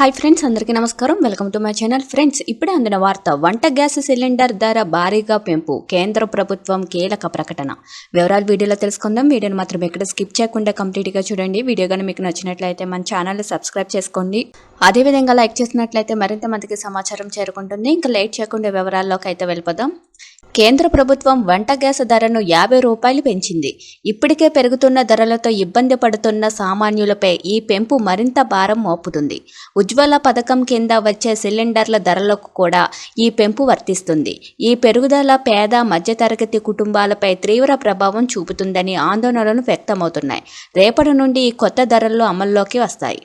Hi friends అందరికీ నమస్కారం. Welcome to my channel. Friends ఇప్పుడే అందిన వార్త వంట గ్యాస్ సిలిండర్ ధర భారీగా పెంపు కేంద్ర ప్రభుత్వం కీలక ప్రకటన. వివరాలు వీడియోలో తెలుసుకుందాం. వీడియోని మాత్రం ఎక్కడ స్కిప్ చేయకుండా కంప్లీట్గా చూడండి. వీడియో కానీ మీకు నచ్చినట్లయితే మన ఛానల్ని సబ్స్క్రైబ్ చేసుకోండి. అదేవిధంగా లైక్ చేసినట్లయితే మరింత మందికి సమాచారం చేరుకుంటుంది. ఇంకా లేట్ చేయకుండా వివరాల్లోకి అయితే వెళ్ళిపోదాం. కేంద్ర ప్రభుత్వం వంట గ్యాస్ ధరను యాభై రూపాయలు పెంచింది. ఇప్పటికే పెరుగుతున్న ధరలతో ఇబ్బంది పడుతున్న సామాన్యులపై ఈ పెంపు మరింత భారం మోపుతుంది. ఉజ్వల పథకం కింద వచ్చే సిలిండర్ల ధరలకు కూడా ఈ పెంపు వర్తిస్తుంది. ఈ పెరుగుదల పేద మధ్యతరగతి కుటుంబాలపై తీవ్ర ప్రభావం చూపుతుందని ఆందోళనలు వ్యక్తమవుతున్నాయి. రేపటి నుండి ఈ కొత్త ధరలు అమల్లోకి వస్తాయి.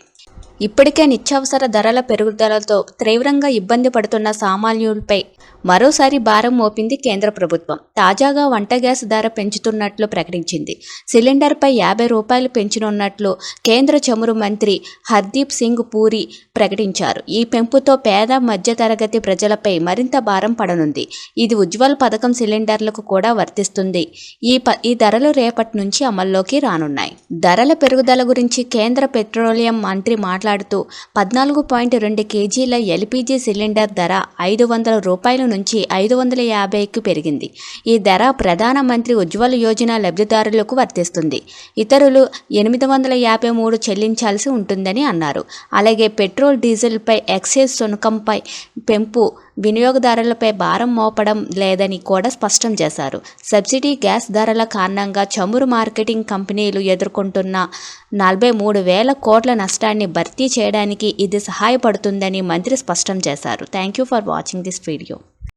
ఇప్పటికే నిత్యావసర ధరల పెరుగుదలతో తీవ్రంగా ఇబ్బంది పడుతున్న సామాన్యులపై మరోసారి భారం మోపింది కేంద్ర ప్రభుత్వం. తాజాగా వంట గ్యాస్ ధర పెంచుతున్నట్లు ప్రకటించింది. సిలిండర్పై యాభై రూపాయలు పెంచనున్నట్లు కేంద్ర చమురు మంత్రి హర్దీప్ సింగ్ పూరి ప్రకటించారు. ఈ పెంపుతో పేద మధ్యతరగతి ప్రజలపై మరింత భారం పడనుంది. ఇది ఉజ్వల్ పథకం సిలిండర్లకు కూడా వర్తిస్తుంది. ఈ ప ఈ ధరలు రేపటి నుంచి అమల్లోకి రానున్నాయి. ధరల పెరుగుదల గురించి కేంద్ర పెట్రోలియం మంత్రి మాట్లాడుతూ పద్నాలుగు పాయింట్ రెండు కేజీల ఎల్పిజి సిలిండర్ ధర ఐదు వందల రూపాయల నుంచి ఐదు వందల యాభైకి పెరిగింది. ఈ ధర ప్రధానమంత్రి ఉజ్వల యోజన లబ్ధిదారులకు వర్తిస్తుంది. ఇతరులు ఎనిమిది వందల యాభై మూడు చెల్లించాల్సి ఉంటుందని అన్నారు. అలాగే పెట్రోల్ డీజిల్పై ఎక్సైజ్ సునకంపై పెంపు వినియోగదారులపై భారం మోపడం లేదని కూడా స్పష్టం చేశారు. సబ్సిడీ గ్యాస్ ధరల కారణంగా చమురు మార్కెటింగ్ కంపెనీలు ఎదుర్కొంటున్న నలభై మూడు వేల కోట్ల నష్టాన్ని భర్తీ భర్తీ చేయడానికి ఇది సహాయపడుతుందని మంత్రి స్పష్టం చేశారు. Thank you for watching this video